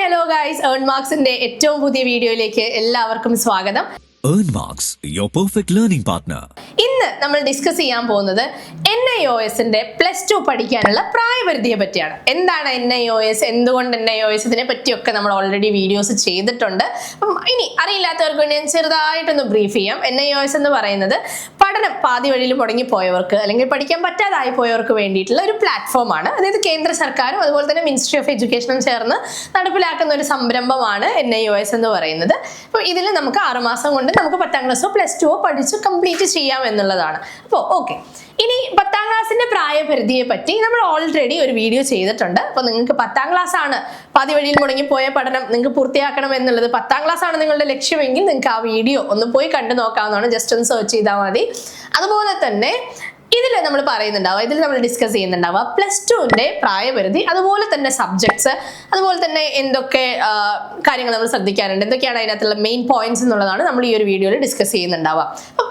Hello guys earn മാർക്സിന്റെ ഏറ്റവും പുതിയ വീഡിയോയിലേക്ക് എല്ലാവർക്കും സ്വാഗതം. Marks, your perfect learning partner. ഇന്ന് നമ്മൾ ഡിസ്കസ് ചെയ്യാൻ പോകുന്നത് എൻ ഐ ഒ എസിന്റെ പ്ലസ് ടു പഠിക്കാനുള്ള പ്രായപരിധിയെ പറ്റിയാണ്. എന്താണ് എൻ ഐ ഒ എസ് എന്തുകൊണ്ട് എൻ ഐ ഒ എസ് ഇതിനെ പറ്റിയൊക്കെ നമ്മൾ ഓൾറെഡി വീഡിയോസ് ചെയ്തിട്ടുണ്ട്. അപ്പം ഇനി അറിയില്ലാത്തവർക്ക് വേണ്ടി ഞാൻ ചെറുതായിട്ടൊന്ന് ബ്രീഫ് ചെയ്യാം. എൻ ഐ ഒ എസ് എന്ന് പറയുന്നത് പഠനം പാതി വഴിയിൽ മുടങ്ങിപ്പോയവർക്ക് അല്ലെങ്കിൽ പഠിക്കാൻ പറ്റാതായി പോയവർക്ക് വേണ്ടിയിട്ടുള്ള ഒരു പ്ലാറ്റ്ഫോമാണ് അതായത് കേന്ദ്ര സർക്കാരും അതുപോലെ തന്നെ മിനിസ്ട്രി ഓഫ് എഡ്യൂക്കേഷനും ചേർന്ന് നടപ്പിലാക്കുന്ന ഒരു സംരംഭമാണ് എൻ ഐ ഒ എസ് എന്ന് പറയുന്നത്. അപ്പോൾ ഇതിൽ നമുക്ക് ആറുമാസം കൊണ്ട് നമുക്ക് പത്താം ക്ലാസ്സോ പ്ലസ് ടുവോ പഠിച്ച് കംപ്ലീറ്റ് ചെയ്യാം എന്നുള്ളതാണ്. അപ്പോൾ ഓക്കെ ഇനി പത്താം ക്ലാസ്സിന്റെ പ്രായപരിധിയെ പറ്റി നമ്മൾ ഓൾറെഡി ഒരു വീഡിയോ ചെയ്തിട്ടുണ്ട്. അപ്പോൾ നിങ്ങൾക്ക് പത്താം ക്ലാസ് ആണ് പാതി വഴിയിൽ മുടങ്ങിപ്പോയ പഠനം നിങ്ങൾക്ക് പൂർത്തിയാക്കണം എന്നുള്ളത്. പത്താം ക്ലാസ് ആണ് നിങ്ങളുടെ ലക്ഷ്യമെങ്കിൽ നിങ്ങൾക്ക് ആ വീഡിയോ ഒന്ന് പോയി കണ്ടു നോക്കാവുന്നതാണ്. ജസ്റ്റ് ഒന്ന് സെർച്ച് ചെയ്താൽ മതി. അതുപോലെ തന്നെ ഇതിൽ നമ്മൾ പറയുന്നുണ്ടാവുക. ഇതിൽ നമ്മൾ ഡിസ്കസ് ചെയ്യുന്നുണ്ടാവുക. പ്ലസ് ടുവിന്റെ പ്രായപരിധി അതുപോലെ തന്നെ സബ്ജക്ട്സ് അതുപോലെ തന്നെ എന്തൊക്കെ കാര്യങ്ങൾ നമ്മൾ ശ്രദ്ധിക്കാനുണ്ട് എന്തൊക്കെയാണ് അതിനകത്തുള്ള മെയിൻ പോയിന്റ്സ് എന്നുള്ളതാണ് നമ്മൾ ഈ ഒരു വീഡിയോയിൽ ഡിസ്കസ് ചെയ്യുന്നുണ്ടാവുക.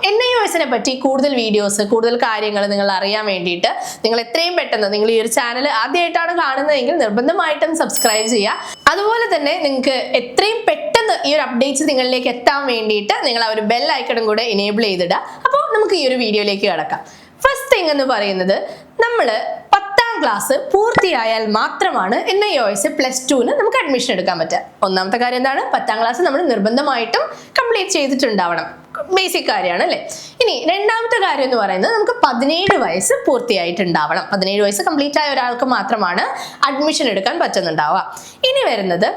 എൻ ഐ ഒ എസിനെ പറ്റി കൂടുതൽ വീഡിയോസ് കൂടുതൽ കാര്യങ്ങൾ നിങ്ങൾ അറിയാൻ വേണ്ടിയിട്ട് നിങ്ങൾ എത്രയും പെട്ടെന്ന് നിങ്ങൾ ഈ ഒരു ചാനൽ ആദ്യമായിട്ടാണ് കാണുന്നതെങ്കിൽ നിർബന്ധമായിട്ടും സബ്സ്ക്രൈബ് ചെയ്യുക. അതുപോലെ തന്നെ നിങ്ങൾക്ക് എത്രയും പെട്ടെന്ന് ഈ ഒരു അപ്ഡേറ്റ്സ് നിങ്ങളിലേക്ക് എത്താൻ വേണ്ടിയിട്ട് നിങ്ങൾ ആ ഒരു ബെൽ ഐക്കണും കൂടെ എനേബിൾ ചെയ്തിടുക. അപ്പോൾ നമുക്ക് ഈ ഒരു വീഡിയോയിലേക്ക് കിടക്കാം. ഫസ്റ്റ് തിങ് എന്ന് പറയുന്നത് നമ്മൾ പത്താം ക്ലാസ് പൂർത്തിയായാൽ മാത്രമാണ് N I O S plus ടുവിന് നമുക്ക് അഡ്മിഷൻ എടുക്കാൻ പറ്റുക. ഒന്നാമത്തെ കാര്യം എന്താണ്? പത്താം ക്ലാസ് നമ്മൾ നിർബന്ധമായിട്ടും കംപ്ലീറ്റ് ചെയ്തിട്ടുണ്ടാവണം. ബേസിക് കാര്യമാണ് അല്ലേ ഇനി രണ്ടാമത്തെ കാര്യം എന്ന് പറയുന്നത് നമുക്ക് പതിനേഴ് വയസ്സ് പൂർത്തിയായിട്ടുണ്ടാവണം. പതിനേഴ് വയസ്സ് കംപ്ലീറ്റ് ആയ ഒരാൾക്ക് മാത്രമാണ് അഡ്മിഷൻ എടുക്കാൻ പറ്റുന്നുണ്ടാവുക. ഇനി വരുന്നത്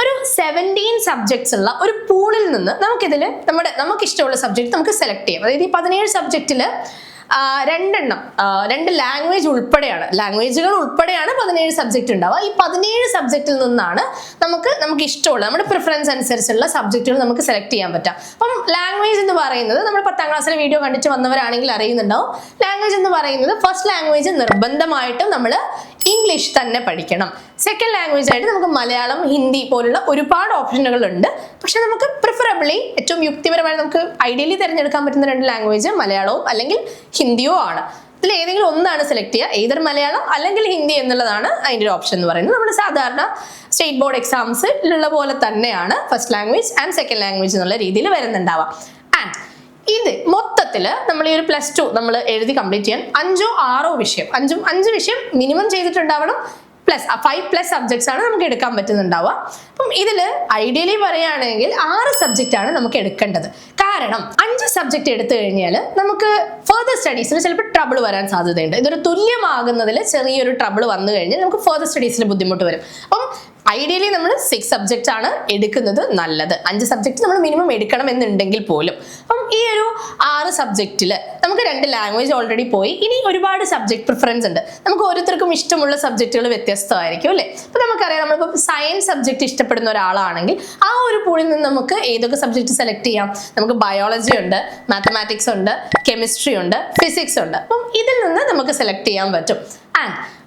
ഒരു സെവന്റീൻ സബ്ജക്ട്സ് ഉള്ള ഒരു പൂളിൽ നിന്ന് നമുക്കിതിൽ നമ്മുടെ നമുക്ക് ഇഷ്ടമുള്ള സബ്ജക്ട് നമുക്ക് സെലക്ട് ചെയ്യാം. അതായത് ഈ പതിനേഴ് സബ്ജക്റ്റിൽ രണ്ടെണ്ണം. രണ്ട് ലാംഗ്വേജ് ഉൾപ്പെടെയാണ്. ലാംഗ്വേജുകൾ ഉൾപ്പെടെയാണ് പതിനേഴ് സബ്ജക്റ്റ് ഉണ്ടാവുക. ഈ പതിനേഴ് സബ്ജക്റ്റിൽ നിന്നാണ് നമുക്ക് നമുക്ക് ഇഷ്ടമുള്ള നമ്മുടെ പ്രിഫറൻസ് അനുസരിച്ചുള്ള സബ്ജക്റ്റുകൾ നമുക്ക് സെലക്ട് ചെയ്യാൻ പറ്റാം അപ്പം ലാംഗ്വേജ് എന്ന് പറയുന്നത് നമ്മൾ പത്താം ക്ലാസ്സിലെ വീഡിയോ കണ്ടിട്ട് വന്നവരാണെങ്കിൽ അറിയുന്നുണ്ടാവും. ലാംഗ്വേജ് എന്ന് പറയുന്നത് ഫസ്റ്റ് ലാംഗ്വേജ് നിർബന്ധമായിട്ടും നമ്മൾ ഇംഗ്ലീഷ് തന്നെ പഠിക്കണം. സെക്കൻഡ് ലാംഗ്വേജ് ആയിട്ട് നമുക്ക് മലയാളം ഹിന്ദി പോലുള്ള ഒരുപാട് ഓപ്ഷനുകൾ ഉണ്ട്. പക്ഷെ നമുക്ക് പ്രിഫറബിളി ഏറ്റവും യുക്തിപരമായി നമുക്ക് ഐഡിയലി തിരഞ്ഞെടുക്കാൻ പറ്റുന്ന രണ്ട് ലാംഗ്വേജ് മലയാളവും അല്ലെങ്കിൽ ഹിന്ദിയോ ആണ്. ഇതിൽ ഏതെങ്കിലും ഒന്നാണ് സെലക്ട് ചെയ്യുക. ഏതർ മലയാളം അല്ലെങ്കിൽ ഹിന്ദി എന്നുള്ളതാണ് അതിന്റെ ഒരു ഓപ്ഷൻ എന്ന് പറയുന്നത്. നമ്മൾ സാധാരണ സ്റ്റേറ്റ് ബോർഡ് എക്സാംസിലുള്ള പോലെ തന്നെയാണ് first language and second language എന്നുള്ള രീതിയിൽ വരുന്നുണ്ടാവാം ഇത് മൊത്തത്തിൽ നമ്മൾ ഈ ഒരു പ്ലസ് ടു നമ്മൾ എഴുതി കംപ്ലീറ്റ് ചെയ്യാൻ അഞ്ചോ ആറോ വിഷയം. അഞ്ചും അഞ്ച് വിഷയം മിനിമം ചെയ്തിട്ടുണ്ടാവണം. പ്ലസ് ഫൈവ് പ്ലസ് സബ്ജക്ട്സ് ആണ് നമുക്ക് എടുക്കാൻ പറ്റുന്നുണ്ടാവുക. അപ്പം ഇതിൽ ഐഡിയലി പറയുകയാണെങ്കിൽ ആറ് സബ്ജക്റ്റ് ആണ് നമുക്ക് എടുക്കേണ്ടത്. കാരണം അഞ്ച് സബ്ജക്റ്റ് എടുത്തു കഴിഞ്ഞാൽ നമുക്ക് ഫർദർ സ്റ്റഡീസിൽ ചിലപ്പോൾ ട്രബിൾ വരാൻ സാധ്യതയുണ്ട്. ഇതൊരു തുല്യമാകുന്നതിൽ ചെറിയൊരു ട്രബിൾ വന്നു കഴിഞ്ഞാൽ നമുക്ക് ഫർദർ സ്റ്റഡീസിൽ ബുദ്ധിമുട്ട് വരും. അപ്പം ഐഡിയലി നമ്മൾ സിക്സ് സബ്ജക്റ്റ് ആണ് എടുക്കുന്നത് നല്ലത്. അഞ്ച് സബ്ജക്റ്റ് നമ്മൾ മിനിമം എടുക്കണം എന്നുണ്ടെങ്കിൽ പോലും. അപ്പം ഈ ഒരു ആറ് സബ്ജക്റ്റിൽ നമുക്ക് രണ്ട് ലാംഗ്വേജ് ഓൾറെഡി പോയി. ഇനി ഒരുപാട് സബ്ജക്ട് പ്രിഫറൻസ് ഉണ്ട്. നമുക്ക് ഓരോരുത്തർക്കും ഇഷ്ടമുള്ള സബ്ജക്റ്റുകൾ വ്യത്യസ്തമായിരിക്കും അല്ലേ? അപ്പൊ നമുക്കറിയാം നമ്മളിപ്പോൾ സയൻസ് സബ്ജക്റ്റ് ഇഷ്ടപ്പെടുന്ന ഒരാളാണെങ്കിൽ ആ ഒരു പൂളിൽ നിന്ന് നമുക്ക് ഏതൊക്കെ സബ്ജക്റ്റ് സെലക്ട് ചെയ്യാം? നമുക്ക് ബയോളജി ഉണ്ട് മാത്തമാറ്റിക്സ് ഉണ്ട് കെമിസ്ട്രി ഉണ്ട് ഫിസിക്സ് ഉണ്ട്. അപ്പം ഇതിൽ നിന്ന് നമുക്ക് സെലക്ട് ചെയ്യാൻ പറ്റും. ആൻഡ്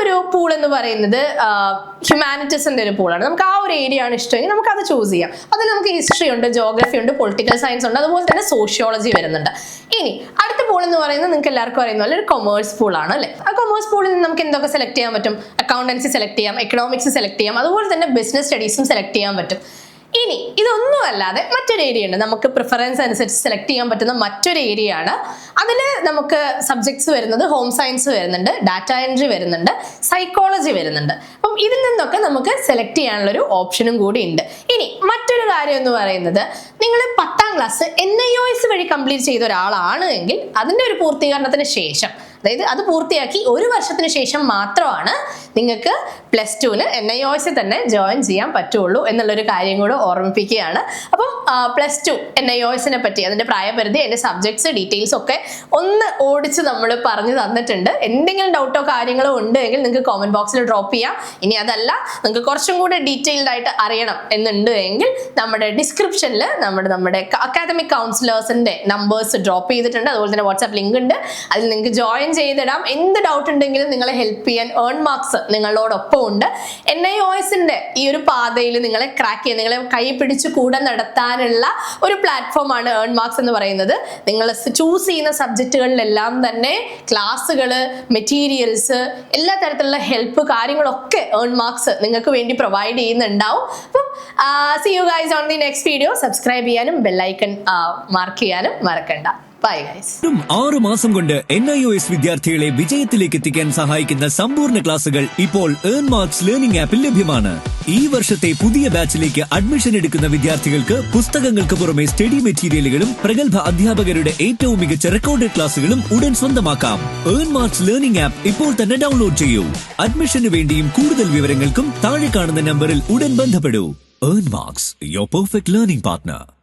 അടുത്തൊരു പൂൾ എന്ന് പറയുന്നത് ഹ്യൂമാനിറ്റീസിന്റെ ഒരു പൂളാണ് നമുക്ക് ആ ഒരു ഏരിയ ആണ് ഇഷ്ടമെങ്കിൽ നമുക്ക് അത് ചൂസ് ചെയ്യാം. അതിൽ നമുക്ക് ഹിസ്റ്ററി ഉണ്ട് ജോഗ്രഫി ഉണ്ട് പൊളിറ്റിക്കൽ സയൻസ് ഉണ്ട് അതുപോലെ തന്നെ സോഷ്യോളജി വരുന്നുണ്ട്. ഇനി അടുത്ത പൂൾ എന്ന് പറയുന്നത് നിങ്ങൾക്ക് എല്ലാവർക്കും അറിയുന്ന പോലെ ഒരു കൊമേഴ്സ് പൂളാണ് അല്ലേ? ആ കൊമേഴ്സ് പൂളിൽ നിന്ന് നമുക്ക് എന്തൊക്കെ സെലക്ട് ചെയ്യാൻ പറ്റും? അക്കൗണ്ടൻസി സെലക്ട് ചെയ്യാം എക്കണോമിക്സ് സെലക്ട് ചെയ്യാം അതുപോലെ തന്നെ ബിസിനസ് സ്റ്റഡീസും സെലക്ട് ചെയ്യാൻ പറ്റും. ഇനി ഇതൊന്നും അല്ലാതെ മറ്റൊരു ഏരിയ ഉണ്ട്. നമുക്ക് പ്രിഫറൻസ് അനുസരിച്ച് സെലക്ട് ചെയ്യാൻ പറ്റുന്ന മറ്റൊരു ഏരിയ ആണ്. അതിൽ നമുക്ക് സബ്ജക്ട്സ് വരുന്നത് ഹോം സയൻസ് വരുന്നുണ്ട് ഡാറ്റ എൻട്രി വരുന്നുണ്ട് സൈക്കോളജി വരുന്നുണ്ട്. അപ്പം ഇതിൽ നിന്നൊക്കെ നമുക്ക് സെലക്ട് ചെയ്യാനുള്ള ഒരു ഓപ്ഷനും കൂടി ഉണ്ട്. ഇനി മറ്റൊരു കാര്യം എന്ന് പറയുന്നത് നിങ്ങൾ പത്താം class N I O S വഴി കംപ്ലീറ്റ് ചെയ്ത ഒരാളാണ് എങ്കിൽ അതിന്റെ ഒരു പൂർത്തീകരണത്തിന് ശേഷം അതായത് അത് പൂർത്തിയാക്കി ഒരു വർഷത്തിന് ശേഷം മാത്രമാണ് നിങ്ങൾക്ക് പ്ലസ് ടുവിന് എൻ ഐ ഒ സി തന്നെ ജോയിൻ ചെയ്യാൻ പറ്റുള്ളൂ എന്നുള്ളൊരു കാര്യം കൂടെ ഓർമ്മിപ്പിക്കുകയാണ്. അപ്പം plus two N I O എസിനെ പറ്റി അതിന്റെ പ്രായപരിധി അതിന്റെ സബ്ജക്ട്സ് ഡീറ്റെയിൽസ് ഒക്കെ ഒന്ന് ഓടിച്ച് നമ്മൾ പറഞ്ഞു തന്നിട്ടുണ്ട്. എന്തെങ്കിലും ഡൗട്ടോ കാര്യങ്ങളോ ഉണ്ടെങ്കിൽ നിങ്ങൾക്ക് കോമന്റ് ബോക്സിൽ ഡ്രോപ്പ് ചെയ്യാം. ഇനി അതല്ല നിങ്ങൾക്ക് കുറച്ചും കൂടെ ഡീറ്റെയിൽഡ് ആയിട്ട് അറിയണം എന്നുണ്ട് എങ്കിൽ നമ്മുടെ ഡിസ്ക്രിപ്ഷനിൽ നമ്മുടെ നമ്മുടെ അക്കാദമിക് കൗൺസിലേഴ്സിന്റെ നമ്പേഴ്സ് ഡ്രോപ്പ് ചെയ്തിട്ടുണ്ട്. അതുപോലെ തന്നെ വാട്സാപ്പ് ലിങ്ക് ഉണ്ട്. അതിൽ നിങ്ങൾക്ക് ജോയിൻ ചെയ്തിടാം. എന്ത് ഡൗട്ട് ഉണ്ടെങ്കിലും നിങ്ങളെ ഹെൽപ്പ് ചെയ്യാൻ ഏൺ മാർക്സ് നിങ്ങളോടൊപ്പം ഉണ്ട്. എൻ ഐ ഒ എസിന്റെ ഈ ഒരു പാതയിൽ നിങ്ങളെ ക്രാക്ക് ചെയ്യാൻ നിങ്ങളെ കൈ പിടിച്ച് കൂടെ നടത്താനുള്ള ഒരു പ്ലാറ്റ്ഫോമാണ് ഏൺ മാർക്സ് എന്ന് പറയുന്നത്. നിങ്ങൾ ചൂസ് ചെയ്യുന്ന സബ്ജക്റ്റുകളിലെല്ലാം തന്നെ ക്ലാസ്സുകൾ മെറ്റീരിയൽസ് എല്ലാ തരത്തിലുള്ള ഹെൽപ്പ് കാര്യങ്ങളൊക്കെ ഏൺ മാർക്സ് നിങ്ങൾക്ക് വേണ്ടി പ്രൊവൈഡ് ചെയ്യുന്നുണ്ടാവും. അപ്പം see you guys on the next video subscribe ചെയ്യാനും ബെല്ലൈക്കൺ മാർക്ക് ചെയ്യാനും മറക്കണ്ട. വെറും മാസം കൊണ്ട് എൻ ഐ ഒ എസ് വിദ്യാർത്ഥികളെ വിജയത്തിലേക്ക് എത്തിക്കാൻ സഹായിക്കുന്ന സമ്പൂർണ ക്ലാസുകൾ ഇപ്പോൾ ഏൺ മാർക്സ് ലേണിംഗ് ആപ്പിൽ ലഭ്യമാണ്. ഈ വർഷത്തെ പുതിയ ബാച്ചിലേക്ക് അഡ്മിഷൻ എടുക്കുന്ന വിദ്യാർത്ഥികൾക്ക് പുസ്തകങ്ങൾക്ക് പുറമെ സ്റ്റഡി മെറ്റീരിയലുകളും പ്രഗത്ഭ അധ്യാപകരുടെ ഏറ്റവും മികച്ച റെക്കോർഡഡ് ക്ലാസുകളും ഉടൻ സ്വന്തമാക്കാം. ഏൺ മാർക്സ് ലേണിംഗ് ആപ്പ് ഇപ്പോൾ തന്നെ ഡൗൺലോഡ് ചെയ്യൂ. അഡ്മിഷന് വേണ്ടിയും കൂടുതൽ വിവരങ്ങൾക്കും താഴെ കാണുന്ന നമ്പറിൽ ഉടൻ ബന്ധപ്പെടൂ. Earn marks your perfect learning partner